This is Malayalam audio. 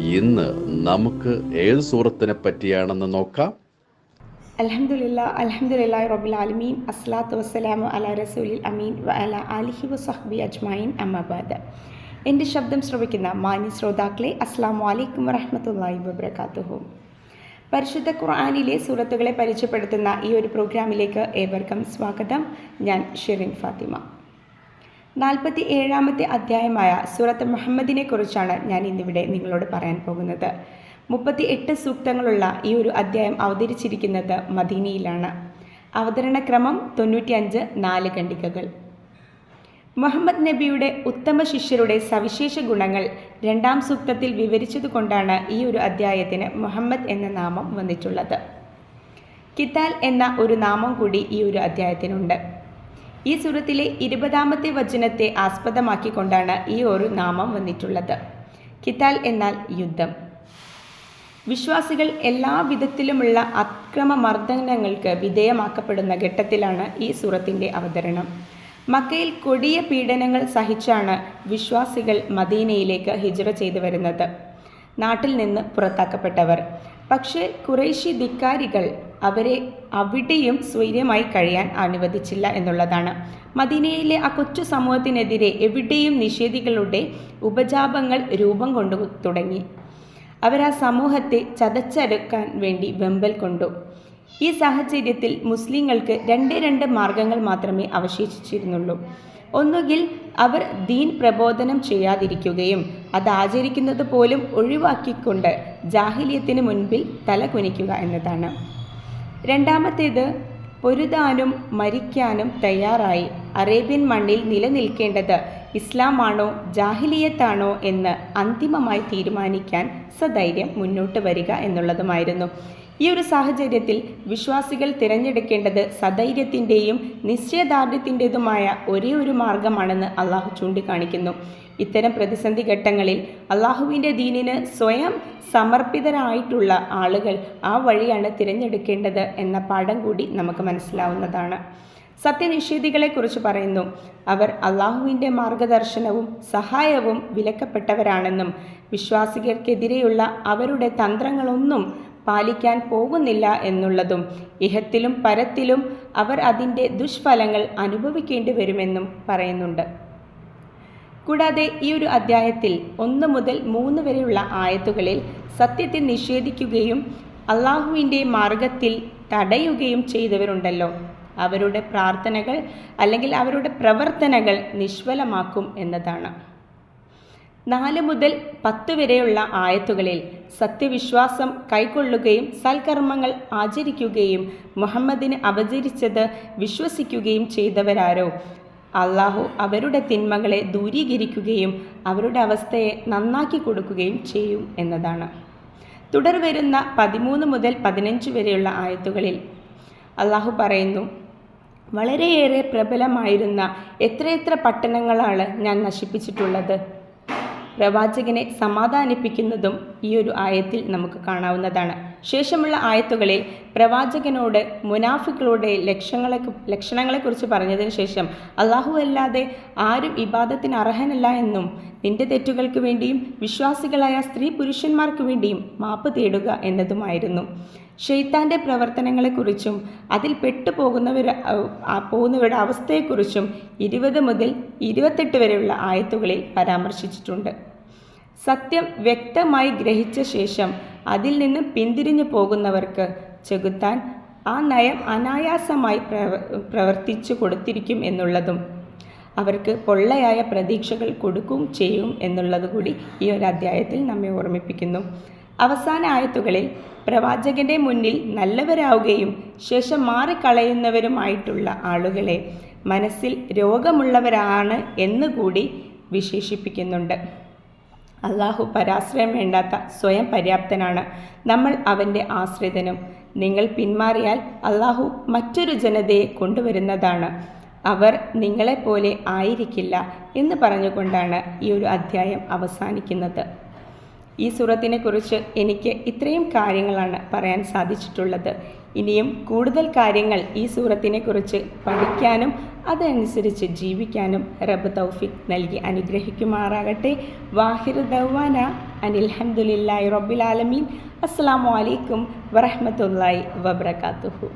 ഇന്ന് നമുക്ക് ഏത് സൂറത്തിനെ പറ്റിയാണെന്ന് നോക്കാം? അലഹമുല്ല ആലമീൻ. വസ്സലാമു റസൂലിൽ അമീൻ എന്റെ ശബ്ദം ശ്രവിക്കുന്ന മാന്യ ശ്രോതാക്കളെ അസ്സാം വലൈക്കും വറഹമത്തല്ലാഹി വബർക്കാത്തുഹു പരിശുദ്ധ ഖുർആാനിലെ സൂറത്തുകളെ പരിചയപ്പെടുത്തുന്ന ഈ ഒരു പ്രോഗ്രാമിലേക്ക് ഏവർക്കും സ്വാഗതം. ഞാൻ ഷെറിൻ ഫാത്തിമ. നാൽപ്പത്തി ഏഴാമത്തെ അധ്യായമായ സൂറത്ത് മുഹമ്മദിനെ കുറിച്ചാണ് ഞാൻ ഇന്നിവിടെ നിങ്ങളോട് പറയാൻ പോകുന്നത്. മുപ്പത്തി എട്ട് സൂക്തങ്ങളുള്ള ഈ ഒരു അധ്യായം അവതരിച്ചിരിക്കുന്നത് മദീനയിലാണ്. അവതരണക്രമം തൊണ്ണൂറ്റിയഞ്ച് നാല് ഖണ്ഡികകൾ. മുഹമ്മദ് നബിയുടെ ഉത്തമ ശിഷ്യരുടെ സവിശേഷ ഗുണങ്ങൾ രണ്ടാം സൂക്തത്തിൽ വിവരിച്ചതുകൊണ്ടാണ് ഈ ഒരു അധ്യായത്തിന് മുഹമ്മദ് എന്ന നാമം വന്നിട്ടുള്ളത്. കിത്താൽ എന്ന ഒരു നാമം കൂടി ഈ ഒരു അധ്യായത്തിനുണ്ട്. ഈ സൂറത്തിലെ ഇരുപതാമത്തെ വചനത്തെ ആസ്പദമാക്കിക്കൊണ്ടാണ് ഈ ഒരു നാമം വന്നിട്ടുള്ളത്. കിത്താൽ എന്നാൽ യുദ്ധം. വിശ്വാസികൾ എല്ലാ വിധത്തിലുമുള്ള അക്രമമർദ്ദനങ്ങൾക്ക് വിധേയമാക്കപ്പെടുന്ന ഘട്ടത്തിലാണ് ഈ സൂറത്തിന്റെ അവതരണം. മക്കയിൽ കൊടിയ പീഡനങ്ങൾ സഹിച്ചാണ് വിശ്വാസികൾ മദീനയിലേക്ക് ഹിജറ ചെയ്തു വരുന്നത്. നാട്ടിൽ നിന്ന് പുറത്താക്കപ്പെട്ടവർ. പക്ഷേ കുറേശ്ശി ധിക്കാരികൾ അവരെ അവിടെയും സ്വൈര്യമായി കഴിയാൻ അനുവദിച്ചില്ല എന്നുള്ളതാണ്. മദീനയിലെ ആ കൊച്ചു സമൂഹത്തിനെതിരെ എവിടെയും നിഷേധികളുടെ ഉപജാപങ്ങൾ രൂപം കൊണ്ടു തുടങ്ങി. അവർ ആ സമൂഹത്തെ ചതച്ചടുക്കാൻ വേണ്ടി വെമ്പൽ കൊണ്ടു. ഈ സാഹചര്യത്തിൽ മുസ്ലിങ്ങൾക്ക് രണ്ട് രണ്ട് മാർഗങ്ങൾ മാത്രമേ അവശേഷിച്ചിരുന്നുള്ളൂ. ഒന്നുകിൽ അവർ ദീൻ പ്രബോധനം ചെയ്യാതിരിക്കുകയും അത് ആചരിക്കുന്നത് പോലും ഒഴിവാക്കിക്കൊണ്ട് ജാഹിലിയത്തിന് മുൻപിൽ തല കുനിക്കുക എന്നതാണ്. രണ്ടാമത്തേത് പൊരുതാനും മരിക്കാനും തയ്യാറായി. അറേബ്യൻ മണ്ണിൽ നിലനിൽക്കേണ്ടത് ഇസ്ലാമാണോ ജാഹിലിയത്താണോ എന്ന് അന്തിമമായി തീരുമാനിക്കാൻ സധൈര്യം മുന്നോട്ട് വരിക എന്നുള്ളതുമായിരുന്നു. ഈ ഒരു സാഹചര്യത്തിൽ വിശ്വാസികൾ തിരഞ്ഞെടുക്കേണ്ടത് സധൈര്യത്തിന്റെയും നിശ്ചയദാർഢ്യത്തിന്റെതുമായ ഒരേ ഒരു മാർഗമാണെന്ന് അള്ളാഹു ചൂണ്ടിക്കാണിക്കുന്നു. ഇത്തരം പ്രതിസന്ധി ഘട്ടങ്ങളിൽ അള്ളാഹുവിന്റെ ദീനിന് സ്വയം സമർപ്പിതരായിട്ടുള്ള ആളുകൾ ആ വഴിയാണ് തിരഞ്ഞെടുക്കേണ്ടത് എന്ന പാഠം കൂടി നമുക്ക് മനസ്സിലാവുന്നതാണ്. സത്യനിഷേധികളെക്കുറിച്ച് പറയുന്നു അവർ അള്ളാഹുവിന്റെ മാർഗദർശനവും സഹായവും വിലക്കപ്പെട്ടവരാണെന്നും വിശ്വാസികൾക്കെതിരെയുള്ള അവരുടെ തന്ത്രങ്ങളൊന്നും പാലിക്കാൻ പോകുന്നില്ല എന്നുള്ളതും ഇഹത്തിലും പരത്തിലും അവർ അതിന്റെ ദുഷ്ഫലങ്ങൾ അനുഭവിക്കേണ്ടി വരുമെന്നും പറയുന്നുണ്ട്. കൂടാതെ ഈ ഒരു അധ്യായത്തിൽ ഒന്ന് മുതൽ മൂന്ന് വരെയുള്ള ആയത്തുകളിൽ സത്യത്തെ നിഷേധിക്കുകയും അള്ളാഹുവിന്റെ മാർഗത്തിൽ തടയുകയും ചെയ്തവരുണ്ടല്ലോ. അവരുടെ പ്രാർത്ഥനകൾ അല്ലെങ്കിൽ അവരുടെ പ്രവർത്തനകൾ നിഷ്ഫലമാക്കും എന്നതാണ്. നാല് മുതൽ പത്ത് വരെയുള്ള ആയത്തുകളിൽ സത്യവിശ്വാസം കൈക്കൊള്ളുകയും സൽക്കർമ്മങ്ങൾ ആചരിക്കുകയും മുഹമ്മദിനെ അവതരിച്ചത് വിശ്വസിക്കുകയും ചെയ്തവരാരോ? അള്ളാഹു അവരുടെ തിന്മകളെ ദൂരീകരിക്കുകയും അവരുടെ അവസ്ഥയെ നന്നാക്കി കൊടുക്കുകയും ചെയ്യും എന്നതാണ്. തുടർ വരുന്ന പതിമൂന്ന് മുതൽ പതിനഞ്ച് വരെയുള്ള ആയത്തുകളിൽ അള്ളാഹു പറയുന്നു വളരെയേറെ പ്രബലമായിരുന്ന എത്രയെത്ര പട്ടണങ്ങളാണ് ഞാൻ നശിപ്പിച്ചിട്ടുള്ളത്? പ്രവാചകനെ സമാധാനിപ്പിക്കുന്നതും ഈ ഒരു ആയത്തിൽ നമുക്ക് കാണാവുന്നതാണ്. ശേഷമുള്ള ആയത്തുകളിൽ പ്രവാചകനോട് മുനാഫിക്കളുടെ ലക്ഷങ്ങളെ ലക്ഷണങ്ങളെക്കുറിച്ച് പറഞ്ഞതിന് ശേഷം അള്ളാഹു അല്ലാതെ ആരും ഇബാദത്തിന് അർഹനല്ല എന്നും നിന്റെ തെറ്റുകൾക്ക് വേണ്ടിയും വിശ്വാസികളായ സ്ത്രീ പുരുഷന്മാർക്ക് വേണ്ടിയും മാപ്പ് തേടുക എന്നതുമായിരുന്നു. ഷെയ്ത്താന്റെ പ്രവർത്തനങ്ങളെക്കുറിച്ചും അതിൽ പെട്ടുപോകുന്നവർ പോകുന്നവരുടെ അവസ്ഥയെക്കുറിച്ചും ഇരുപത് മുതൽ ഇരുപത്തെട്ട് വരെയുള്ള ആയത്തുകളിൽ പരാമർശിച്ചിട്ടുണ്ട്. സത്യം വ്യക്തമായി ഗ്രഹിച്ച ശേഷം അതിൽ നിന്ന് പിന്തിരിഞ്ഞു പോകുന്നവർക്ക് ചെകുത്താൻ ആ നയം അനായാസമായി പ്രവ പ്രവർത്തിച്ചു കൊടുത്തിരിക്കും എന്നുള്ളതും അവർക്ക് പൊള്ളയായ പ്രതീക്ഷകൾ കൊടുക്കും ചെയ്യും എന്നുള്ളത് കൂടി ഈ ഒരു അധ്യായത്തിൽ നമ്മെ ഓർമ്മിപ്പിക്കുന്നു. അവസാന ആയത്തുകളിൽ പ്രവാചകന്റെ മുന്നിൽ നല്ലവരാവുകയും ശേഷം മാറിക്കളയുന്നവരുമായിട്ടുള്ള ആളുകളെ മനസ്സിൽ രോഗമുള്ളവരാണ് എന്നുകൂടി വിശേഷിപ്പിക്കുന്നുണ്ട്. അള്ളാഹു പരാശ്രയം വേണ്ടാത്ത സ്വയം പര്യാപ്തനാണ്. നമ്മൾ അവന്റെ ആശ്രിതനും. നിങ്ങൾ പിന്മാറിയാൽ അള്ളാഹു മറ്റൊരു ജനതയെ കൊണ്ടുവരുന്നതാണ്. അവർ നിങ്ങളെപ്പോലെ ആയിരിക്കില്ല എന്ന് പറഞ്ഞുകൊണ്ടാണ് ഈ ഒരു അധ്യായം അവസാനിക്കുന്നത്. ഈ സൂറത്തിനെ കുറിച്ച് എനിക്ക് ഇത്രയും കാര്യങ്ങളാണ് പറയാൻ സാധിച്ചിട്ടുള്ളത്. ഇനിയും കൂടുതൽ കാര്യങ്ങൾ ഈ സൂറത്തിനെ കുറിച്ച് പഠിക്കാനും അതനുസരിച്ച് ജീവിക്കാനും റബ്ബ് തൗഫിക് നൽകി അനുഗ്രഹിക്കുമാറാകട്ടെ. വാഹിർ ദവാന അനിൽഹമുല്ലായി റബ്ബിൽ ആലമീൻ. അസ്സാം വലൈക്കും വറഹമത്തല്ലായി വബർക്കാത്തുഹു